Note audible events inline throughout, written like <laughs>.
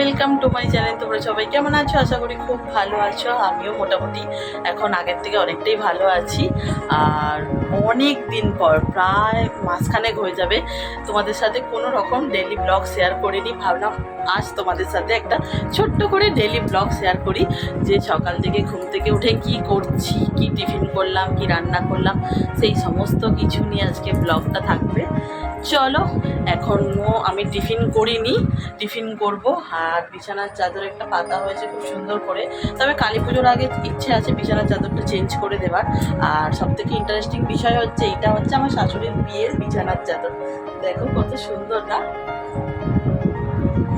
Welcome to my channel. তোমরা সবাই কেমন আছো? আশা করি খুব ভালো আছো। আমিও মোটামুটি এখন আগের থেকে অনেকটাই ভালো আছি। আর অনেক দিন পর, প্রায় মাসখানেক হয়ে যাবে। তোমাদের সাথে কোনো রকম ডেলি ব্লগ শেয়ার করিনি। ভাবলাম আজ তোমাদের সাথে একটা ছোট্ট করে ডেলি ব্লগ শেয়ার করি। যে সকাল থেকে ঘুম থেকে উঠে কি করছি, কি টিফিন করলাম, কি রান্না করলাম, সেই সমস্ত কিছু নিয়ে আজকে ব্লগটা থাকবে। চলো, এখনও আমি টিফিন করিনি, টিফিন করব। আর বিছানার চাদর একটা পাতা হয়েছে খুব সুন্দর করে। তবে কালী পুজোর আগে ইচ্ছে আছে বিছানার চাদরটা চেঞ্জ করে দেওয়ার আর সব থেকে ইন্টারেস্টিং বিষয় হচ্ছে এটা হচ্ছে আমার শাশুড়ির বিয়ের বিছানার চাদর। দেখো কত সুন্দর না?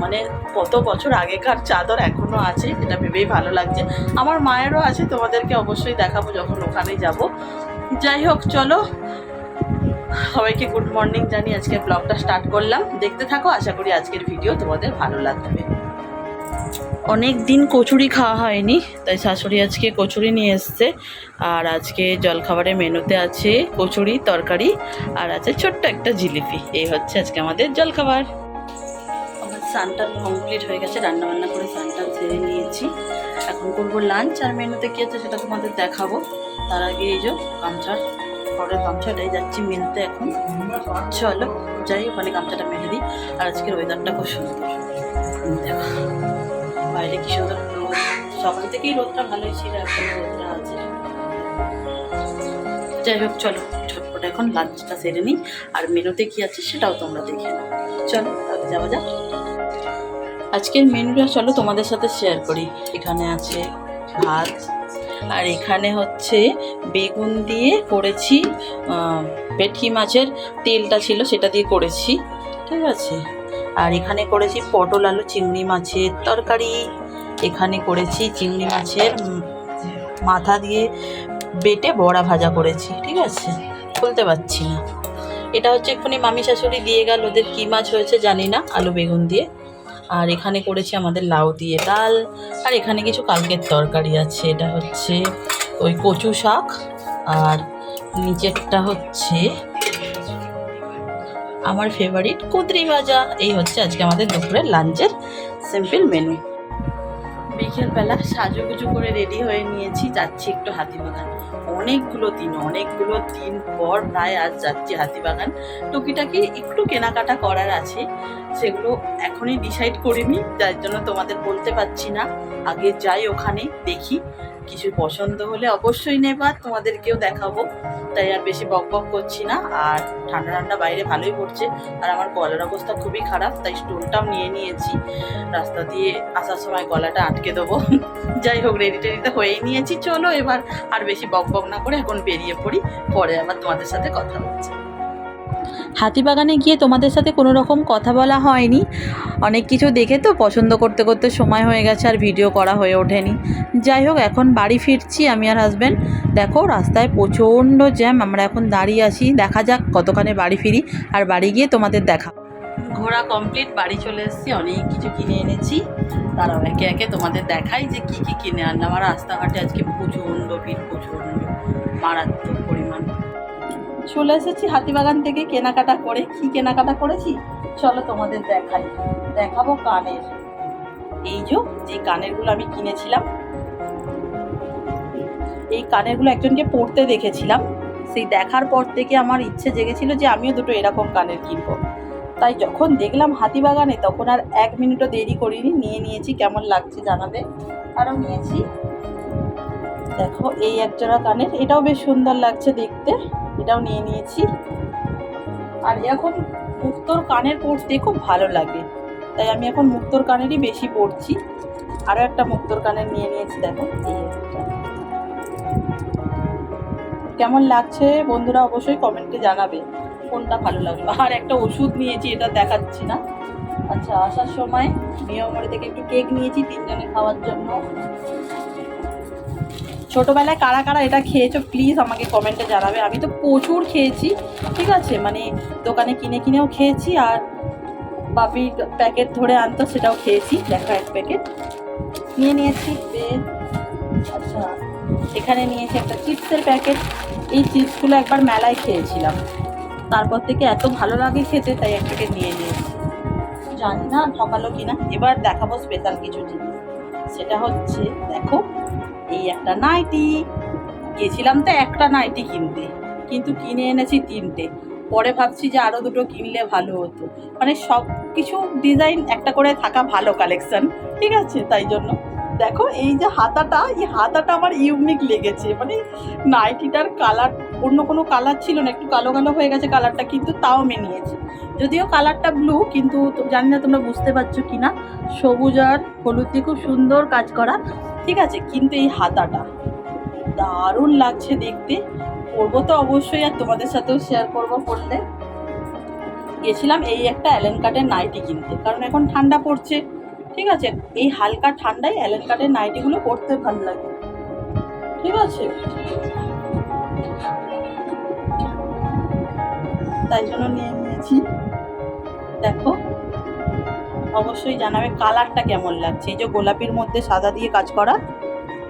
মানে কত বছর আগেকার চাদর এখনও আছে, এটা ভেবেই ভালো লাগছে। আমার মায়েরও আছে, তোমাদেরকে অবশ্যই দেখাবো যখন ওখানে যাব। যাই হোক, চলো সবাইকে গুড মর্নিং জানি আজকে ব্লগটা স্টার্ট করলাম। দেখতে থাকো, আশা করি আজকের ভিডিও তোমাদের ভালো লাগবে। অনেক দিন কচুরি খাওয়া হয়নি, তাই শাশুড়ি আজকে কচুরি নিয়ে এসছে। আর আজকে জলখাবারের মেনুতে আছে কচুরি, তরকারি, আর আছে ছোট্ট একটা জিলিপি। এই হচ্ছে আজকে আমাদের জলখাবার। আমার স্নানটা কমপ্লিট হয়ে গেছে রান্না বান্না করে স্নানটা ছেড়ে নিয়েছি। এখন করব লাঞ্চ আর মেনুতে কী আছে সেটা তোমাদের দেখাবো। তার আগে এই যে গামছার পরের গামছাটাই যাচ্ছি মিলতে এখন। চলো, যাই, ওখানে গামছাটা মেলে দিই। আর আজকের ওয়েদারটা খুব সুন্দর। বাইরে কি সুন্দর সকাল থেকেই রোদটা ভালোই ছিল, এখন রোদটা আছে। যাই হোক, চলো ছোট্ট এখন লাঞ্চটা সেরে নিই। আর মেনুতে কি আছে সেটাও তোমরা দেখে নাও। চলো, তাহলে যাওয়া যাক। আজকের মেনুটা চলো তোমাদের সাথে শেয়ার করি। এখানে আছে ভাত আর এখানে হচ্ছে বেগুন দিয়ে করেছি ভেটকি মাছের তেলটা ছিল সেটা দিয়ে করেছি, ঠিক আছে? আর এখানে করেছি পটল, আলু, চিংড়ি মাছের তরকারি, এখানে করেছি চিংড়ি মাছের মাথা দিয়ে বেটে বড়া ভাজা করেছি, ঠিক আছে? বলতে পারছি না। এটা হচ্ছে এক্ষুনি মামি শাশুড়ি দিয়ে গেল, ওদের কী মাছ হয়েছে জানি না, আলু, বেগুন দিয়ে। আর এখানে করেছি আমাদের লাউ দিয়ে ডাল। আর এখানে কিছু কালকের তরকারি আছে, এটা হচ্ছে ওই কচু শাক। আর নিচেরটা হচ্ছে আমার ফেভারিট কুদরি ভাজা। এই হচ্ছে আজকে আমাদের দুপুরের লাঞ্চের সিম্পল মেনু বিকেলবেলা সাজুগুজু করে রেডি হয়ে নিয়েছি, যাচ্ছি একটু হাতিবাগান। অনেকগুলো দিন অনেকগুলো দিন পর প্রায় আজ যাচ্ছি হাতিবাগান। টুকিটাকি একটু কেনাকাটা করার আছে, সেগুলো এখনই ডিসাইড করিনি, যার জন্য তোমাদের বলতে পারছি না। আগে যাই ওখানে, দেখি কিছু পছন্দ হলে অবশ্যই নেবা, তোমাদেরকেও দেখাবো। তাই আর বেশি বক বক করছি না, আর ঠান্ডা ঠান্ডা বাইরে ভালোই পড়ছে, আর আমার গলার অবস্থা খুবই খারাপ, তাই স্টোনটাও নিয়ে নিয়েছি। রাস্তা দিয়ে আসার সময় গলাটা আটকে দেবো। <laughs> যাই হোক রেডি টেডিতে হয়েই নিয়েছি, চলো এবার আর বেশি বক বক না করে এখন বেরিয়ে পড়ি, পরে আবার তোমাদের সাথে কথা হচ্ছে হাতিবাগানে গিয়ে তোমাদের সাথে কোনো রকম কথা বলা হয়নি। অনেক কিছু দেখে তো পছন্দ করতে করতে সময় হয়ে গেছে আর ভিডিও করা হয়ে ওঠেনি। যাই হোক, এখন বাড়ি ফিরছি আমি আর হাজব্যান্ড দেখো, রাস্তায় প্রচণ্ড জ্যাম আমরা এখন দাঁড়িয়ে আছি। দেখা যাক কতখানে বাড়ি ফিরি। আর বাড়ি গিয়ে তোমাদের দেখা ঘোরা কমপ্লিট বাড়ি চলে এসেছি, অনেক কিছু কিনে এনেছি। তারাও একে একে তোমাদের দেখাই যে কি কি কিনে আনলাম। আর রাস্তাঘাটে আজকে প্রচণ্ড ভিড়, প্রচণ্ড মারাত্মক পরিমাণ। চলে এসেছি হাতিবাগান থেকে কেনাকাটা করে। কি কেনাকাটা করেছি? চলো তোমাদের দেখাই। দেখাবো কানের। এই যে যে কানেরগুলো আমি কিনেছিলাম। এই কানেরগুলো একজনকে পড়তে দেখেছিলাম। সেই দেখার পর থেকে আমার ইচ্ছে জেগেছিল যে আমিও দুটো এরকম কানের কিনবো। তাই যখন দেখলাম হাতিবাগানে, তখন আর এক মিনিটও দেরি করিনি। নিয়ে নিয়েছি, কেমন লাগছে জানাবে? আরও নিয়েছি। দেখো, এই একজোড়া কানের। এটাও বেশ সুন্দর লাগছে দেখতে। এটাও নিয়ে নিয়েছি। আর এখন মুক্তোর কানের পড়তে খুব ভালো লাগে। তাই আমি এখন মুক্তোর কানেরই বেশি পড়ছি আরও একটা মুক্তোর কানের নিয়ে নিয়েছি, দেখো কেমন লাগছে বন্ধুরা অবশ্যই কমেন্টে জানাবে। কোনটা ভালো লাগল আর একটা ওষুধ নিয়েছি, এটা দেখাচ্ছি না। আচ্ছা আসার সময় নিয়মরে থেকে একটু কেক নিয়েছি, তিনজনে খাওয়ার জন্য। ছোটোবেলায় কারা কারা এটা খেয়েছো প্লিজ আমাকে কমেন্টে জানাবে। আমি তো প্রচুর খেয়েছি, ঠিক আছে? মানে দোকানে কিনে কিনেও খেয়েছি, আর বাপি প্যাকেট ধরে আনতো, সেটাও খেয়েছি দেখা এক প্যাকেট নিয়ে নিয়েছি আচ্ছা এখানে নিয়েছি একটা চিপসের প্যাকেট এই চিপসগুলো একবার মেলায় খেয়েছিলাম। তারপর থেকে এত ভালো লাগে খেতে, তাই এক প্যাকেট নিয়ে নিয়েছি। জানি না ঠকালো কিনা, এবার দেখাবো স্পেশাল কিছু জিনিস। সেটা হচ্ছে, দেখো, এই একটা নাইটি। গেছিলাম তো একটা নাইটি কিনতে, কিন্তু কিনে এনেছি তিনটে। পরে ভাবছি যে আরও দুটো কিনলে ভালো হতো। মানে সব কিছু ডিজাইন একটা করে থাকা ভালো কালেকশন ঠিক আছে? তাই জন্য দেখো, এই যে হাতাটা, এই হাতাটা আমার ইউনিক লেগেছে। মানে নাইটিটার কালার অন্য কোনো কালার ছিল না, একটু কালো কালো হয়ে গেছে কালারটা কিন্তু তাও আমি নিয়েছি। যদিও কালারটা ব্লু কিন্তু জানি না তোমরা বুঝতে পারছ কি না সবুজ আর হলুদ দিয়ে খুব সুন্দর কাজ করা, ঠিক আছে? কিন্তু এই হাতাটা দারুণ লাগছে দেখতে। পরবো তো অবশ্যই, আর তোমাদের সাথেও শেয়ার করব পড়লে গেছিলাম এই একটা অ্যালেন কাটের নাইটি কিনতে, কারণ এখন ঠান্ডা পড়ছে। ঠিক আছে? এই হালকা ঠান্ডায় অ্যালেন কাটের নাইটিগুলো পরতে ভালো লাগে। ঠিক আছে? তাই জন্য নিয়ে নিয়েছি। দেখো, অবশ্যই জানাবে কালারটা কেমন লাগছে। এই যে গোলাপির মধ্যে সাদা দিয়ে কাজ করা,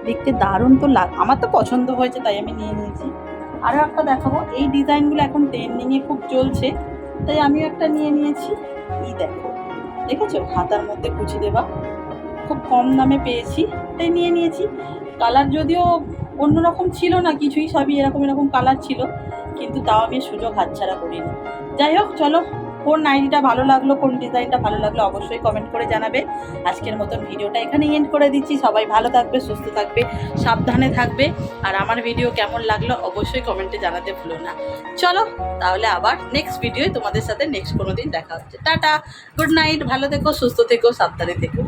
দেখতে দারুণ তো লাগ আমার তো পছন্দ হয়েছে, তাই আমি নিয়ে নিয়েছি। আরও একটা দেখাবো, এই ডিজাইনগুলো এখন ট্রেন্ডিংয়ে খুব চলছে, তাই আমিও একটা নিয়ে নিয়েছি। এই দেখো। দেখেছ? হাতার মধ্যে কুচি দেবা খুব কম দামে পেয়েছি, তাই নিয়ে নিয়েছি। কালার যদিও অন্যরকম ছিল না, কিছুই সবই এরকম এরকম কালার ছিল, কিন্তু তাও আমি সুযোগ হাতছাড়া করিনি। যাই হোক, চলো কোন নাইটিটা ভালো লাগল, কোন ডিজাইনটা ভালো লাগল অবশ্যই কমেন্ট করে জানাবে। আজকের মতন ভিডিওটা এখানে এন্ড করে দিচ্ছি। সবাই ভালো থাকবে, সুস্থ থাকবে, সাবধানে থাকবে। আর আমার ভিডিও কেমন লাগল অবশ্যই কমেন্টে জানাতে ভুলো না। চলো, তাহলে আবার নেক্সট ভিডিওয় তোমাদের সাথে নেক্সট কোনো দিন দেখা হচ্ছে। টাটা গুড নাইট ভালো থেকো, সুস্থ থেকো, সাবধানে থেকো।